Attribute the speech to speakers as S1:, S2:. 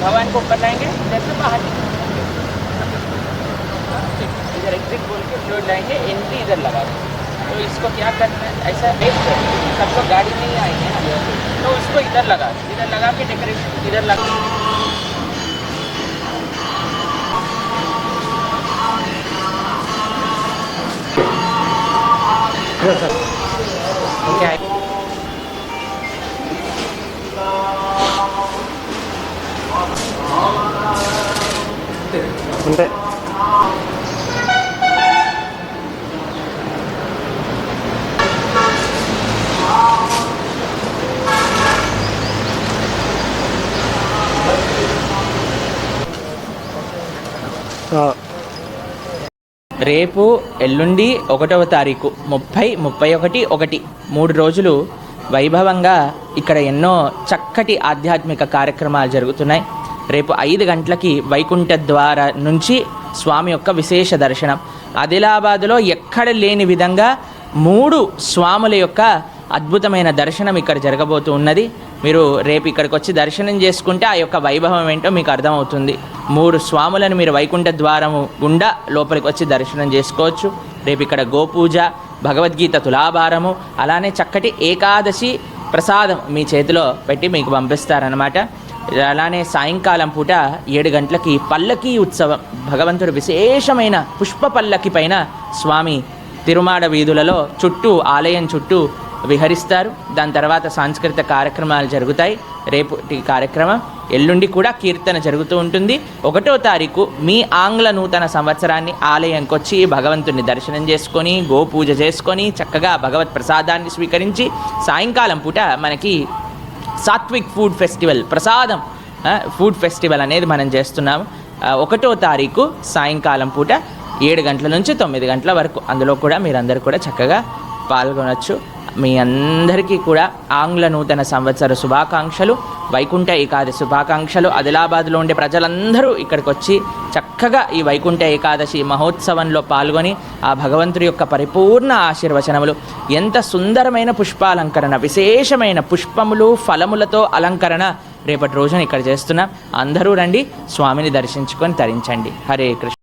S1: भवन को ऊपर लाएँगे। इधर से बाहर इधर एग्जिट बोल के फ्लोर लाएँगे एंट्री इधर लगा देंगे। तो इसको क्या करना है? ऐसा एक सबको गाड़ी नहीं आएँगे तो उसको इधर लगा इधर लगा के डेकोरेशन इधर लगा ఓకే రేపు ఎల్లుండి ఒకటవ తారీఖు ముప్పై ముప్పై ఒకటి ఒకటి. మూడు రోజులు వైభవంగా ఇక్కడ ఎన్నో చక్కటి ఆధ్యాత్మిక కార్యక్రమాలు జరుగుతున్నాయి. రేపు ఐదు గంటలకి వైకుంఠ ద్వార నుంచి స్వామి యొక్క విశేష దర్శనం. ఆదిలాబాదులో ఎక్కడ లేని విధంగా మూడు స్వాముల యొక్క అద్భుతమైన దర్శనం ఇక్కడ జరగబోతూ ఉన్నది. మీరు రేపు ఇక్కడికి వచ్చి దర్శనం చేసుకుంటే ఆ యొక్క వైభవం ఏంటో మీకు అర్థమవుతుంది. మూడు స్వాములను మీరు వైకుంఠ ద్వారము గుండా లోపలికి వచ్చి దర్శనం చేసుకోవచ్చు. రేపు ఇక్కడ గోపూజ భగవద్గీత తులాభారము అలానే చక్కటి ఏకాదశి ప్రసాదం మీ చేతిలో పెట్టి మీకు పంపిస్తారనమాట అలానే సాయంకాలం పూట ఏడు గంటలకి పల్లకీ ఉత్సవం భగవంతుడు విశేషమైన పుష్ప పల్లకి పైన స్వామి తిరుమాడ వీధులలో చుట్టూ ఆలయం చుట్టూ విహరిస్తారు. దాని తర్వాత సాంస్కృతిక కార్యక్రమాలు జరుగుతాయి. రేపు కార్యక్రమం ఎల్లుండి కూడా కీర్తన జరుగుతూ ఉంటుంది. ఒకటో తారీఖు మీ ఆంగ్ల నూతన సంవత్సరాన్ని ఆలయంకి వచ్చి భగవంతుని దర్శనం చేసుకొని గోపూజ చేసుకొని చక్కగా భగవత్ ప్రసాదాన్ని స్వీకరించి సాయంకాలం పూట మనకి సాత్విక్ ఫుడ్ ఫెస్టివల్ ప్రసాదం ఫుడ్ ఫెస్టివల్ అనేది మనం చేస్తున్నాము. ఒకటో తారీఖు సాయంకాలం పూట ఏడు గంటల నుంచి తొమ్మిది గంటల వరకు అందులో కూడా మీరందరూ కూడా చక్కగా పాల్గొనవచ్చు మీ అందరికీ కూడా ఆంగ్ల నూతన సంవత్సర శుభాకాంక్షలు. వైకుంఠ ఏకాదశి శుభాకాంక్షలు. ఆదిలాబాద్లో ఉండే ప్రజలందరూ ఇక్కడికి వచ్చి చక్కగా ఈ వైకుంఠ ఏకాదశి మహోత్సవంలో పాల్గొని ఆ భగవంతుడి యొక్క పరిపూర్ణ ఆశీర్వచనములు ఎంత సుందరమైన పుష్పాలంకరణ విశేషమైన పుష్పములు ఫలములతో అలంకరణ రేపటి రోజున ఇక్కడ చేస్తున్నాం. అందరూ రండి స్వామిని దర్శించుకొని తరించండి. హరే కృష్ణ.